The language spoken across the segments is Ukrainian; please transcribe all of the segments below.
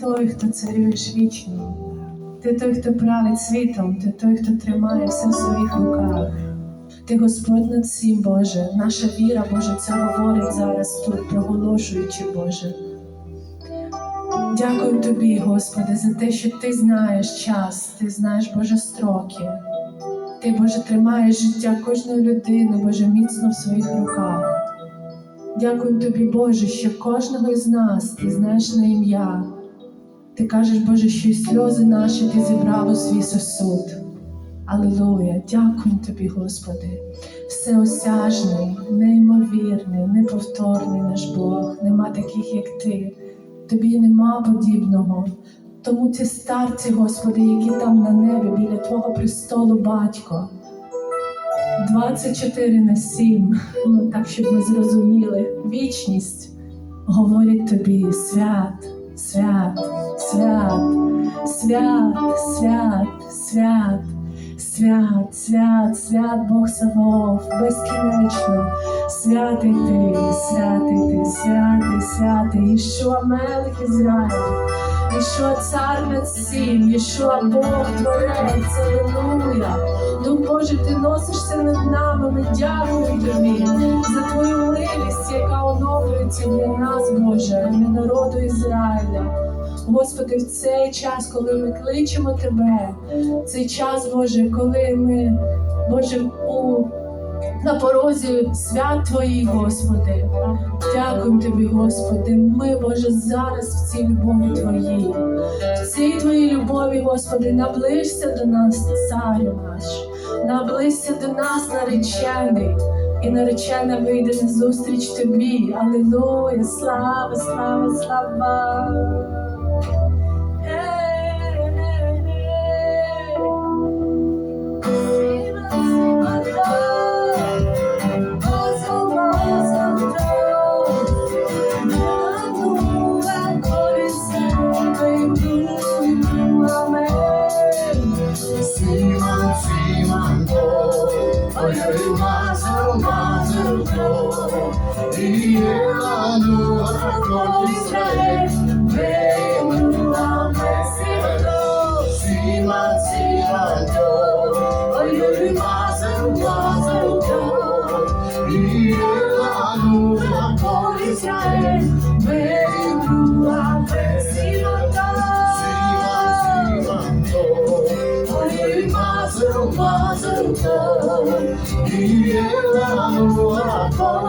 той, хто царюєш вічно. Ти той, хто править світом, ти той, хто тримає все в своїх руках. Ти Господь над всім, Боже, наша віра, Боже, це говорить зараз тут, проголошуючи, Боже. Дякую тобі, Господи, за те, що ти знаєш час, ти знаєш, Боже, строки. Ти, Боже, тримаєш життя кожної людини, Боже, міцно в своїх руках. Дякую тобі, Боже, що кожного із нас ти знаєш на ім'я. Ти кажеш, Боже, що й сльози наші ти зібрав у свій сосуд. Алілуя! Дякую тобі, Господи, всеосяжний, неймовірний, неповторний наш Бог, нема таких, як ти. Тобі нема подібного. Тому ці старці, Господи, які там на небі біля Твого престолу, батько. 24 на 7, ну так, щоб ми зрозуміли, вічність говорять тобі свят, свят, свят, свят, свят, свят, свят, свят, свят Бог Савов, безкінечно, святий ти, святий ти, святий, святий, і що мелих Ізраїль. Ішуа цар над всім, Ішуа Бог творець, Аллилуйя. Дух Боже, ти носишся над нами, ми дякуємо тобі за твою милість, яка оновлюється для нас, Боже, для народу Ізраїля. Господи, в цей час, коли ми кличемо Тебе, цей час, Боже, коли ми, Боже, у на порозі свят Твоїх, Господи. Дякуємо Тобі, Господи. Ми, Боже, зараз в цій любові Твоїй. В цій Твоїй любові, Господи, наближся до нас, Царю наш, наближся до нас, наречений. І наречена вийде на зустріч тобі. Алілуя, слава, слава, слава. Simon,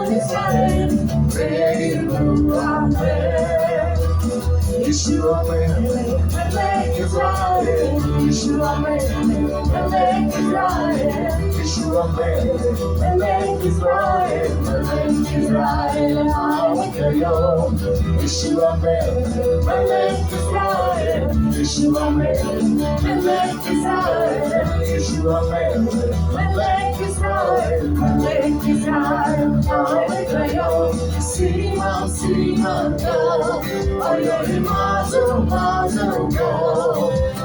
on his hand, ready to move on prayer. Yeshua, Melech Israel, Yeshua, Melech Israel, Yeshua, Melech Israel, Melech Israel, I will tell you, Yeshua, Melech Israel. Tissue on man, when life is hard. Tissue on man, when life is hard. my life is hard, I creo. Sima, sima, go. Ay, ay, mazo, mazo, go.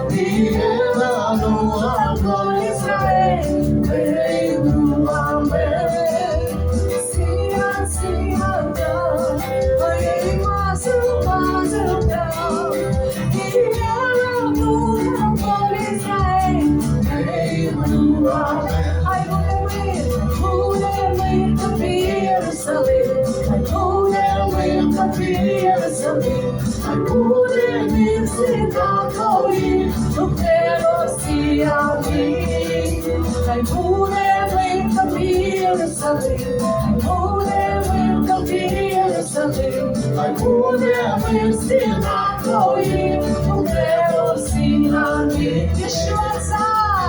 Dile, mazo. salute. I pulled and went for the salute. I pulled and in single calling. Look there, see how me. I pulled and went for the salute. I pulled and went for. I pulled and went single calling. Look there, see how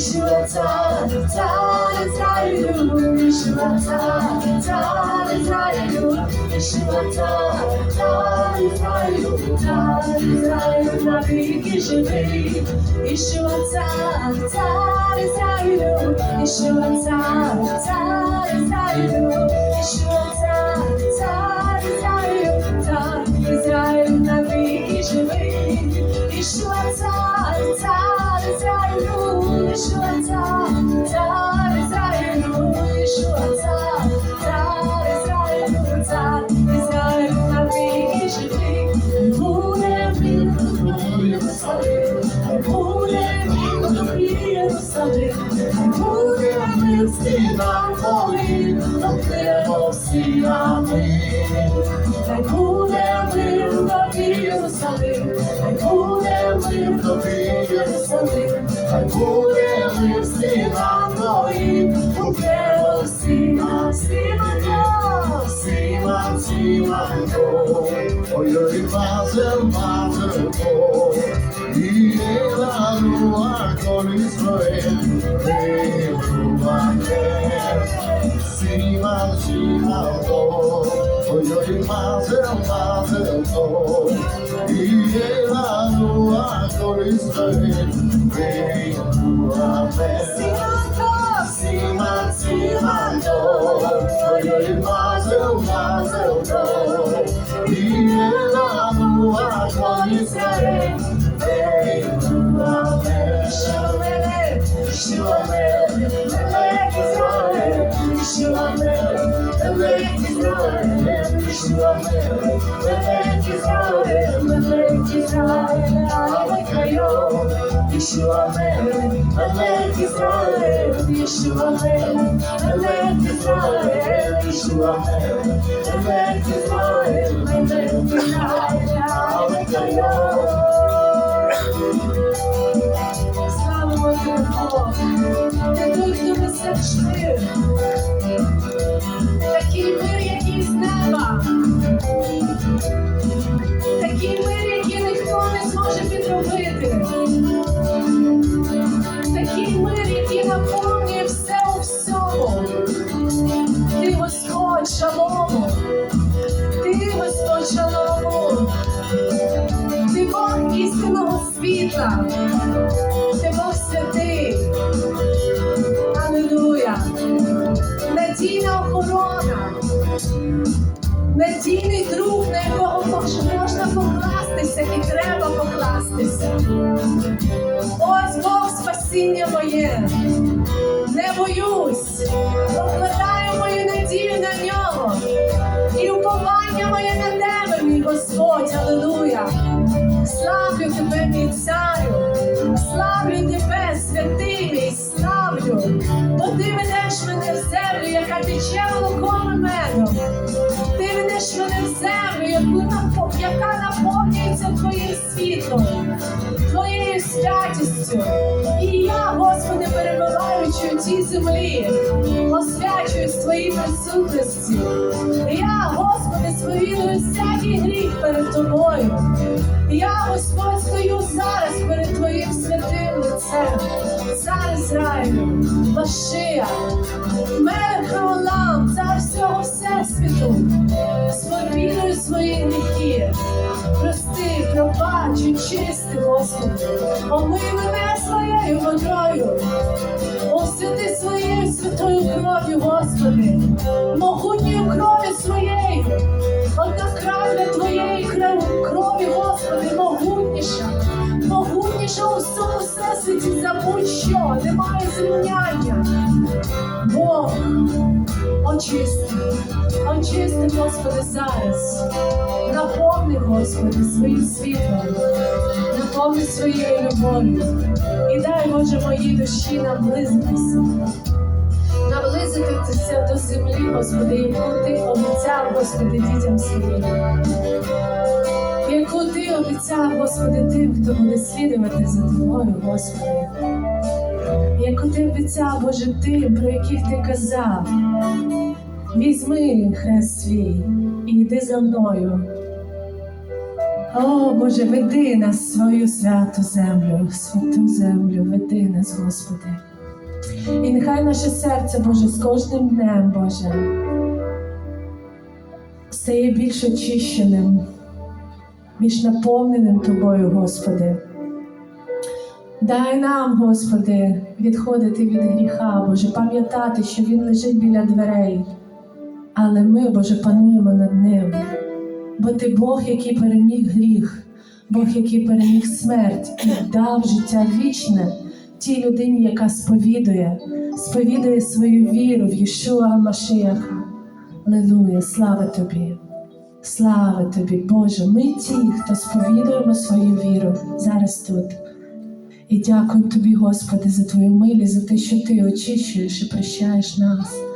Вышла царь, царь Израилю, вышла царь, царь Израилю, вышла царь, царь Израилю, царь Израилю навеки живы. Вышла царь, царь Израилю, вышла царь, царь saber Podemos ensinar noi Podemos ensinar Sima, sima, sima Oi, oi, fazer mais amor E ela no ar com isso é see my see how low for your miles and miles and low yeah I know I know it's burning Слава Богу! Ти той, хто несе мир. Такий Господь шалому. Ти Господь шалому. Ти Бог істинного світла. Ти Бог святий. Аллилуйя. Надійна охорона. Надійний друг, на якого можна покластися і треба покластися. Ось Бог спасіння моє. Не боюсь, покладаю мою надію на нього. І уповання моє на тебе, мій Господь, Аллилуйя. Славлю тебе, мій царю, славлю тебе, святий мій, славлю, бо ти ведеш мене в землю, яка тече молоком і медом. Ти ведеш мене в землю, яка наповнюється твоїм світлом, твоєю святістю. І я, Господи, перебуваючи у цій землі, присутності. Я, Господи, сповідую всякий гріх перед тобою. Я, Господь, стою зараз перед Твоїм святим лицем, цар Ізраїлю, Машия, мер Олам, цар всього Всесвіту, сповідую свої гріхи, прости, пробач, очисти, Господи, омий мене своєю водою, освяти своєю святою кров'ю, Господи, могутньою кров'ю своєю, одна крапля Твоєї кров- крові, Господи, могутніша, могутніша у всьому всесвіті за будь-що, немає зрівняння. Бог, очисти, очисти, Господи, зараз. Наповни, Господи, своїм світлом, наповни своєю любов'ю. І дай, Боже, моїй душі наблизитися. Наблизитися до землі, Господи, яку Ти обіцяв, Господи, дітям своїм. Яку Ти обіцяв, Господи, тим, хто буде слідувати за Тобою, Господи. Яку Ти обіцяв, Боже, тим, про яких Ти казав. Візьми хрест свій і йди за мною. О, Боже, веди нас свою святу землю, святу землю, веди нас, Господи. І нехай наше серце, Боже, з кожним днем, Боже, стає більш очищеним, більш наповненим Тобою, Господи. Дай нам, Господи, відходити від гріха, Боже, пам'ятати, що Він лежить біля дверей, але ми, Боже, пануємо над ним. Бо Ти Бог, який переміг гріх, Бог, який переміг смерть і дав життя вічне тій людині, яка сповідує, сповідує свою віру в Єшуа Машіяха. Алілуя, слава тобі! Слава тобі, Боже! Ми ті, хто сповідуємо свою віру зараз тут. І дякую тобі, Господи, за твою милість, за те, що ти очищуєш і прощаєш нас.